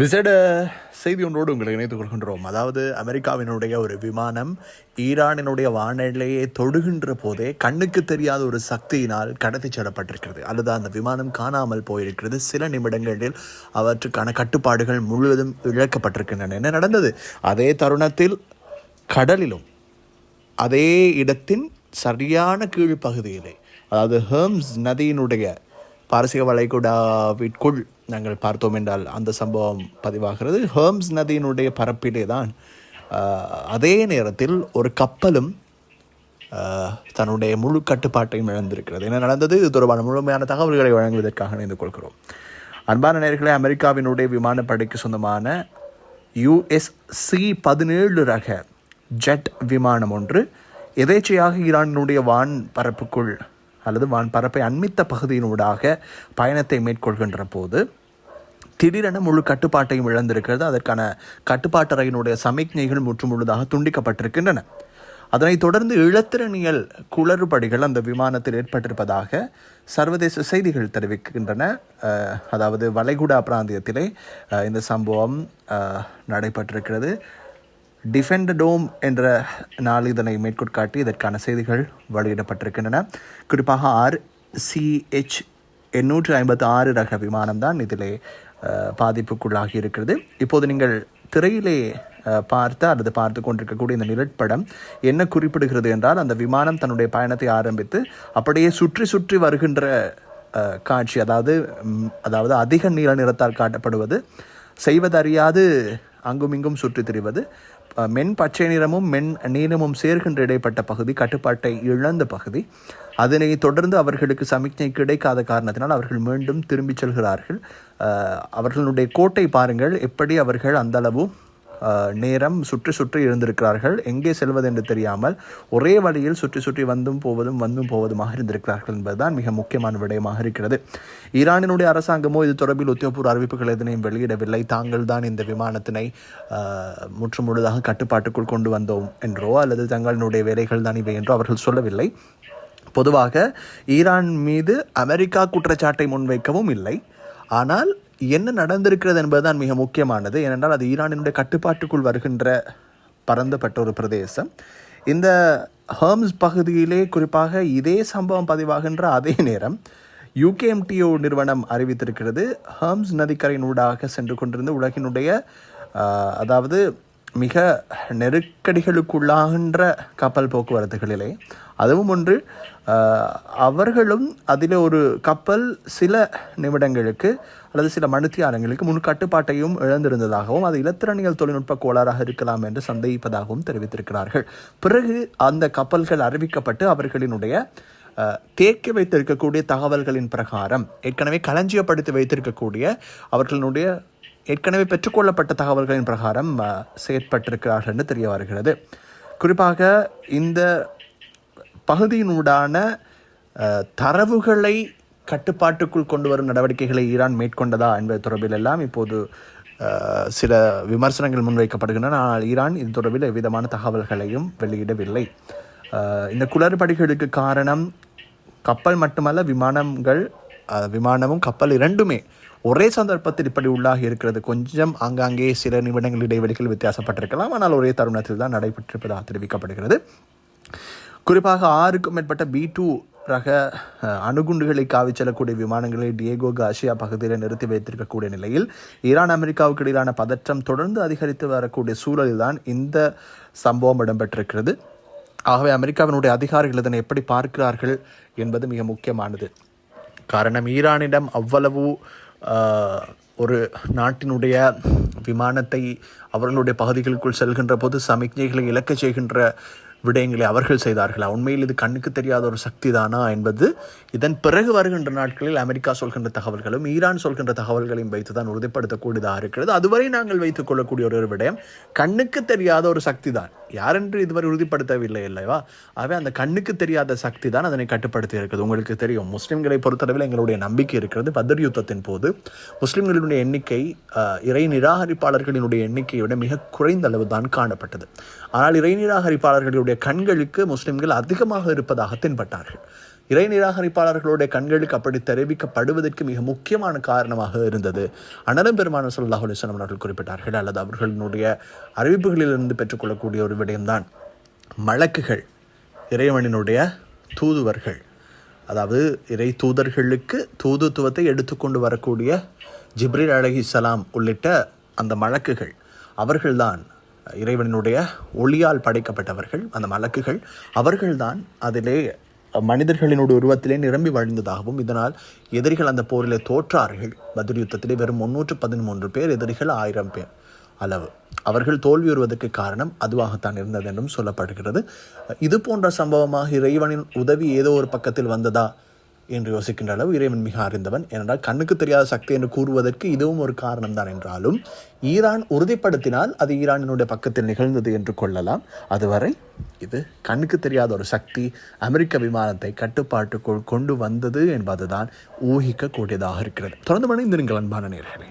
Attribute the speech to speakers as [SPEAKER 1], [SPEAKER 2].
[SPEAKER 1] விசேட செய்தி ஒன்றோடு உங்களை இணைத்துக் கொள்கின்றோம். அதாவது அமெரிக்காவினுடைய ஒரு விமானம் ஈரானினுடைய வானிலையை தொடுகின்ற போதே கண்ணுக்கு தெரியாத ஒரு சக்தியினால் கடத்திச் செல்லப்பட்டிருக்கிறது. அல்லது அந்த விமானம் காணாமல் போயிருக்கிறது. சில நிமிடங்களில் அவற்றுக்கான கட்டுப்பாடுகள் முழுவதும் இழக்கப்பட்டிருக்கின்றன. என்ன நடந்தது? அதே தருணத்தில் கடலிலும் அதே இடத்தின் சரியான கீழ்ப்பகுதியிலே அதாவது ஹேம்ஸ் நதியினுடைய பாரசீக வளைகுடாவிற்குள் நாங்கள் பார்த்தோம் என்றால் அந்த சம்பவம் பதிவாகிறது. ஹேம்ஸ் நதியினுடைய பரப்பிலே தான் அதே நேரத்தில் ஒரு கப்பலும் தன்னுடைய முழு கட்டுப்பாட்டையும் இழந்திருக்கிறது. என்ன நடந்தது? இது தொடர்பான முழுமையான தகவல்களை வழங்குவதற்காக இணைந்து கொள்கிறோம். அன்பான நேர்களை அமெரிக்காவினுடைய விமானப்படைக்கு சொந்தமான யுஎஸ்சி பதினேழு ரக ஜெட் விமானம் ஒன்று எதேச்சையாக ஈரானினுடைய வான் பரப்புக்குள் அல்லது வான் பரப்பை அண்மித்த பகுதியினூடாக பயணத்தை மேற்கொள்கின்ற போது திடீரென முழு கட்டுப்பாட்டையும் இழந்திருக்கிறது. அதற்கான கட்டுப்பாட்டறையினுடைய சமிக்ஞைகள் முற்று முழுதாக துண்டிக்கப்பட்டிருக்கின்றன. அதனைத் தொடர்ந்து இழத்திரனியல் குளறுபடிகள் அந்த விமானத்தில் ஏற்பட்டிருப்பதாக சர்வதேச செய்திகள் தெரிவிக்கின்றன. அதாவது வளைகுடா பிராந்தியத்திலே இந்த சம்பவம் நடைபெற்றிருக்கிறது. டிஃபெண்ட் டோம் என்ற நாளிதழை மேற்கொட்காட்டி இதற்கான செய்திகள் வெளியிடப்பட்டிருக்கின்றன. குறிப்பாக ஆர் சிஹெச் எண்ணூற்று ஐம்பத்தி ஆறு ரக விமானம் தான் இதிலே பாதிப்புக்குள்ளாகி இருக்கிறது. இப்போது நீங்கள் திரையிலே பார்த்து பார்த்த அல்லது பார்த்து கொண்டிருக்கக்கூடிய இந்த நிழற்படம் என்ன குறிப்பிடுகிறது என்றால் அந்த விமானம் தன்னுடைய பயணத்தை ஆரம்பித்து அப்படியே சுற்றி சுற்றி வருகின்ற காட்சி அதாவது அதாவது அதிக நீல நிறத்தால் காட்டப்படுவது செய்வதறியாது அங்குமிங்கும் சுற்றி திரிவது மென் பச்சை நிறமும் மென் நீளமும் சேர்கின்ற இடைப்பட்ட பகுதி கட்டுப்பாட்டை இழந்த பகுதி. அதனை தொடர்ந்து அவர்களுக்கு சமிக்ஞை கிடைக்காத காரணத்தினால் அவர்கள் மீண்டும் திரும்பிச் செல்கிறார்கள். அவர்களுடைய கோட்டை பாருங்கள் எப்படி அவர்கள் அந்த அளவு நேரம் சுற்றி சுற்றி இருந்திருக்கிறார்கள். எங்கே செல்வது என்று தெரியாமல் ஒரே வழியில் சுற்றி சுற்றி வந்தும் போவதும் வந்தும் போவதுமாக இருந்திருக்கிறார்கள் என்பதுதான் மிக முக்கியமான விடயமாக இருக்கிறது. ஈரானினுடைய அரசாங்கமோ இது தொடர்பில் உத்தியோகபூர்வ அறிவிப்புகள் எதனையும் வெளியிடவில்லை. தாங்கள் தான் இந்த விமானத்தினை முற்றுமுழுதாக முற்று முழுதாக கட்டுப்பாட்டுக்குள் கொண்டு வந்தோம் என்றோ அல்லது தங்களினுடைய வேலைகள் தான் இவை என்றோ அவர்கள் சொல்லவில்லை. பொதுவாக ஈரான் மீது அமெரிக்கா குற்றச்சாட்டை முன்வைக்கவும் இல்லை. ஆனால் என்ன நடந்திருக்கிறது என்பதுதான் மிக முக்கியமானது. ஏனென்றால் அது ஈரானினுடைய கட்டுப்பாட்டுக்குள் வருகின்ற பரந்தப்பட்ட ஒரு பிரதேசம். இந்த ஹர்ம்ஸ் பகுதியிலே குறிப்பாக இதே சம்பவம் பதிவாகின்ற அதே நேரம் யூகேஎம்டிஓ நிறுவனம் அறிவித்திருக்கிறது. ஹர்ம்ஸ் நதிக்கரையினூடாக சென்று கொண்டிருந்த உலகினுடைய அதாவது மிக நெருக்கடிகளுக்குள்ளாகின்ற கப்பல் போக்குவரத்துகளிலே. அதுவும் ஒன்று அவர்களும் அதில் ஒரு கப்பல் சில நிமிடங்களுக்கு அல்லது சில மணித்தியாரங்களுக்கு முன் கட்டுப்பாட்டையும் இழந்திருந்ததாகவும் அது இலத்திரனியல் தொழில்நுட்ப கோளாறாக இருக்கலாம் என்று சந்தேகிப்பதாகவும் தெரிவித்திருக்கிறார்கள். பிறகு அந்த கப்பல்கள் அறிவிக்கப்பட்டு அவர்களினுடைய தேக்கி வைத்திருக்கக்கூடிய தகவல்களின் பிரகாரம் ஏற்கனவே களஞ்சியப்படுத்தி வைத்திருக்கக்கூடிய அவர்களுடைய ஏற்கனவே பெற்றுக்கொள்ளப்பட்ட தகவல்களின் பிரகாரம் செயற்பட்டிருக்கிறார்கள் என்று தெரிய வருகிறது. குறிப்பாக இந்த பகுதியினூடான தரவுகளை கட்டுப்பாட்டுக்குள் கொண்டு வரும் நடவடிக்கைகளை ஈரான் மேற்கொண்டதா என்பது தொடர்பில் எல்லாம் இப்போது சில விமர்சனங்கள் முன்வைக்கப்படுகின்றன. ஆனால் ஈரான் இது தொடர்பில் எவ்விதமான தகவல்களையும் வெளியிடவில்லை. இந்த குளறுபடிகளுக்கு காரணம் கப்பல் மட்டுமல்ல விமானங்கள் விமானமும் கப்பல் இரண்டுமே. ஒரே சந்தர்ப்பத்தில் இப்படி உள்ளாக இருக்கிறது. கொஞ்சம் ஆங்காங்கே சில நிமிடங்கள் இடைவெளிகள் வித்தியாசப்பட்டிருக்கலாம். ஆனால் ஒரே தருணத்தில் தான் நடைபெற்றிருப்பதாக தெரிவிக்கப்படுகிறது. குறிப்பாக ஆறுக்கும் மேற்பட்ட பி டூ ரக அணுகுண்டுகளை காவிச் செல்லக்கூடிய விமானங்களை டியேகோ காஷியா பகுதியில் நிறுத்தி வைத்திருக்கக்கூடிய நிலையில் ஈரான் அமெரிக்காவுக்கு இடையிலான பதற்றம் தொடர்ந்து அதிகரித்து வரக்கூடிய சூழலில் தான் இந்த சம்பவம் இடம்பெற்றிருக்கிறது. ஆகவே அமெரிக்காவினுடைய அதிகாரிகள் இதனை எப்படி பார்க்கிறார்கள் என்பது மிக முக்கியமானது. காரணம் ஈரானிடம் அவ்வளவு ஒரு நாட்டினுடைய விமானத்தை அவர்களுடைய பகுதிகளுக்குள் செல்கின்ற போது சமிக்ஞைகளை இழக்கச் செய்கின்ற விடயங்களை அவர்கள் செய்தார்களா? உண்மையில் இது கண்ணுக்கு தெரியாத ஒரு சக்தி தானா என்பது இதன் பிறகு வருகின்ற நாட்களில் அமெரிக்கா சொல்கின்ற தகவல்களும் ஈரான் சொல்கின்ற தகவல்களையும் வைத்து தான் உறுதிப்படுத்தக்கூடியதாக இருக்கிறது. அதுவரை நாங்கள் வைத்துக் கொள்ளக்கூடிய ஒரு விடயம் கண்ணுக்கு தெரியாத ஒரு சக்தி தான் யாரென்று இதுவரை உறுதிப்படுத்தவில்லை இல்லைவா ஆகவே அந்த கண்ணுக்கு தெரியாத சக்தி தான் அதனை கட்டுப்படுத்தி இருக்குது. உங்களுக்கு தெரியும் முஸ்லிம்களை பொறுத்தளவில் எங்களுடைய நம்பிக்கை இருக்கிறது பத்ர் யுத்தத்தின் போது. முஸ்லிம்களுடைய எண்ணிக்கை இறை நிராகரிப்பாளர்களினுடைய எண்ணிக்கையோட மிக குறைந்த அளவு தான் காணப்பட்டது. ஆனால் இறை நிராகரிப்பாளர்களுடைய கண்களுக்கு முஸ்லிம்கள் அதிகமாக இருப்பதாக தென்பட்டார்கள். இறை நிராகரிப்பாளர்களுடைய கண்களுக்கு அப்படி தெரிவிக்கப்படுவதற்கு மிக முக்கியமான காரணமாக இருந்தது. அனலம் பெருமான சொல்லாஹ் அலிஸ்லாம் அவர்கள் குறிப்பிட்டார்கள் அல்லது அவர்களுடைய அறிவிப்புகளிலிருந்து பெற்றுக்கொள்ளக்கூடிய ஒரு விடயம்தான் மலக்குகள் இறைவனினுடைய தூதுவர்கள். அதாவது இறை தூதர்களுக்கு தூதுத்துவத்தை எடுத்துக்கொண்டு வரக்கூடிய ஜிப்ரீல் சலாம் உள்ளிட்ட அந்த மலக்குகள் அவர்கள்தான் இறைவனுடைய ஒளியால் படைக்கப்பட்டவர்கள். அந்த மலக்குகள் அவர்கள்தான் அதிலே மனிதர்களினுடைய உருவத்திலே நிரம்பி வழிந்ததாகவும் இதனால் எதிரிகள் அந்த போரிலே தோற்றார்கள். பதில் யுத்தத்திலே வெறும் முன்னூற்று பதிமூன்று பேர் எதிரிகள் ஆயிரம் பேர் அளவு. அவர்கள் தோல்வியுறுவதற்கு காரணம் அதுவாகத்தான் இருந்தது என்றும் சொல்லப்படுகிறது. இது போன்ற சம்பவமாக இறைவனின் உதவி ஏதோ ஒரு பக்கத்தில் வந்ததா? என்று யோசிக்கின்ற அளவு இறைவன் மிக அறிந்தவன். ஏனென்றால் கண்ணுக்கு தெரியாத சக்தி என்று கூறுவதற்கு இதுவும் ஒரு காரணம்தான் என்றாலும் ஈரான் உறுதிப்படுத்தினால் அது ஈரானினுடைய பக்கத்தில் நிகழ்ந்தது என்று கொள்ளலாம். அதுவரை இது கண்ணுக்கு தெரியாத ஒரு சக்தி அமெரிக்க விமானத்தை கட்டுப்பாட்டுக்குள் கொண்டு வந்தது என்பதுதான் ஊகிக்கக்கூடியதாக இருக்கிறது. தொடர்ந்து மணிந்திருங்கள் அன்பான நேர்களே.